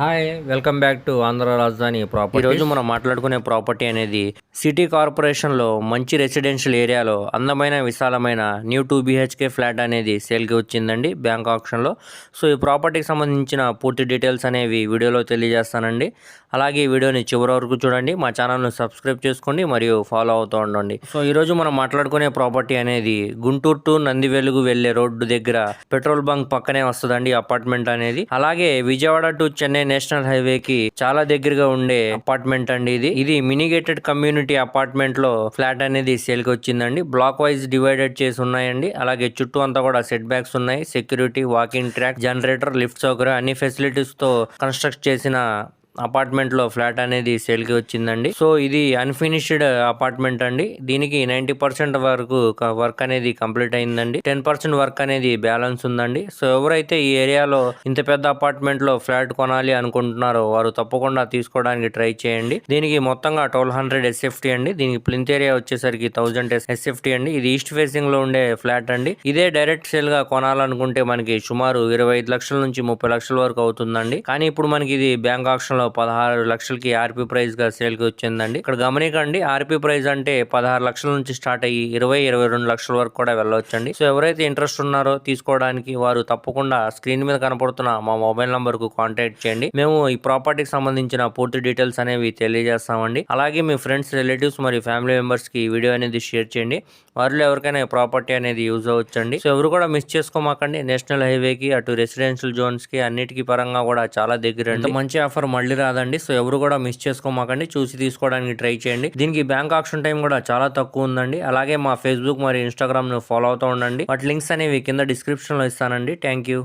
Hi welcome back to Andhra రాజధాని property ఈరోజు మనం మాట్లాడుకునే ప్రాపర్టీ అనేది సిటీ కార్పొరేషన్లో మంచి రెసిడెన్షియల్ ఏరియాలో అందమైన విశాలమైన న్యూ టూ బీహెచ్కే ఫ్లాట్ అనేది సేల్కి వచ్చిందండి బ్యాంక్ ఆప్షన్లో సో ఈ ప్రాపర్టీకి సంబంధించిన పూర్తి డీటెయిల్స్ అనేవి వీడియోలో తెలియజేస్తానండి. అలాగే ఈ వీడియోని చివరి వరకు చూడండి మా ఛానల్ను సబ్స్క్రైబ్ చేసుకోండి మరియు ఫాలో అవుతూ ఉండండి. సో ఈరోజు మనం మాట్లాడుకునే ప్రాపర్టీ అనేది గుంటూరు టు నంది వెలుగు వెళ్ళే రోడ్డు దగ్గర పెట్రోల్ బంక్ పక్కనే వస్తుందండి అపార్ట్మెంట్ అనేది. అలాగే Vijayawada to Chennai national highway కి చాలా దగ్గరగా ఉండే అపార్ట్మెంట్ అండి ఇది. ఇది మినిగేటెడ్ కమ్యూనిటీ అపార్ట్మెంట్లో ఫ్లాట్ అనేది సేల్కి వచ్చిందండి బ్లాక్ వైజ్ డివైడెడ్ చేసి ఉన్నాయండి. అలాగే చుట్టూ అంతా కూడా సెట్ బ్యాక్స్ ఉన్నాయి. Security walking track generator lift సౌకర్యం అన్ని ఫెసిలిటీస్తో కన్స్ట్రక్ట్ చేసిన అపార్ట్మెంట్లో ఫ్లాట్ అనేది సేల్కి వచ్చిందండి. సో ఇది అన్ఫినిష్డ్ అపార్ట్మెంట్ అండి. దీనికి నైన్టీ పర్సెంట్ వరకు వర్క్ అనేది కంప్లీట్ అయిందండి. టెన్ పర్సెంట్ వర్క్ అనేది బ్యాలెన్స్ ఉందండి. సో ఎవరైతే ఈ ఏరియాలో ఇంత పెద్ద అపార్ట్మెంట్లో ఫ్లాట్ కొనాలి అనుకుంటున్నారో వారు తప్పకుండా తీసుకోవడానికి ట్రై చేయండి. దీనికి మొత్తంగా ట్వెల్వ్ హండ్రెడ్ ఎస్ఎఫ్టీ అండి. దీనికి ప్లింత్ ఏరియా వచ్చేసరికి థౌజండ్ ఎస్ఎఫ్టీ అండి. ఇది ఈస్ట్ ఫేసింగ్లో ఉండే ఫ్లాట్ అండి. ఇదే డైరెక్ట్ సేల్గా కొనాలనుకుంటే మనకి సుమారు ఇరవై ఐదు లక్షల నుంచి ముప్పై లక్షల వరకు అవుతుందండి. కానీ ఇప్పుడు మనకి ఇది బ్యాంక్ ఆప్షన్లో పదహారు లక్షలకి ఆర్పీ ప్రైస్గా సేల్కి వచ్చిందండి. ఇక్కడ గమనికండి ఆర్పీ ప్రైస్ అంటే పదహారు లక్షల నుంచి స్టార్ట్ అయ్యి ఇరవై ఇరవై రెండు లక్షల వరకు కూడా వెళ్ళవచ్చండి సో ఎవరైతే ఇంట్రెస్ట్ ఉన్నారో తీసుకోవడానికి వారు తప్పకుండా స్క్రీన్ మీద కనపడుతున్న మా మొబైల్ నంబర్కు కాంటాక్ట్ చేయండి. మేము ఈ ప్రాపర్టీకి సంబంధించిన పూర్తి డీటెయిల్స్ అనేవి తెలియజేస్తామండి. అలాగే మీ ఫ్రెండ్స్ రిలేటివ్స్ మరియు ఫ్యామిలీ మెంబర్స్కి వీడియో అనేది షేర్ చేయండి. వారిలో ఎవరికైనా ఈ ప్రాపర్టీ అనేది యూజ్ అవ్వచ్చండి. సో ఎవరు కూడా మిస్ చేసుకోమాకండి. నేషనల్ హైవే కి అటు రెసిడెన్షియల్ జోన్స్కి అన్నిటికీ పరంగా కూడా చాలా దగ్గర మంచి ఆఫర్ మళ్ళీ రాదండి. సో ఎవరు కూడా మిస్ చేసుకోమాకండి. చూసి తీసుకోవడానికి ట్రై చేయండి. దీనికి బ్యాంక్ ఆప్షన్ టైం కూడా చాలా తక్కువ ఉందండి. అలాగే మా ఫేస్బుక్ మరియు ఇన్స్టాగ్రామ్ను ఫాలో అవుతూ ఉండండి. వాటి లింక్స్ అనేవి కింద డిస్క్రిప్షన్లో ఇస్తానండి. Thank you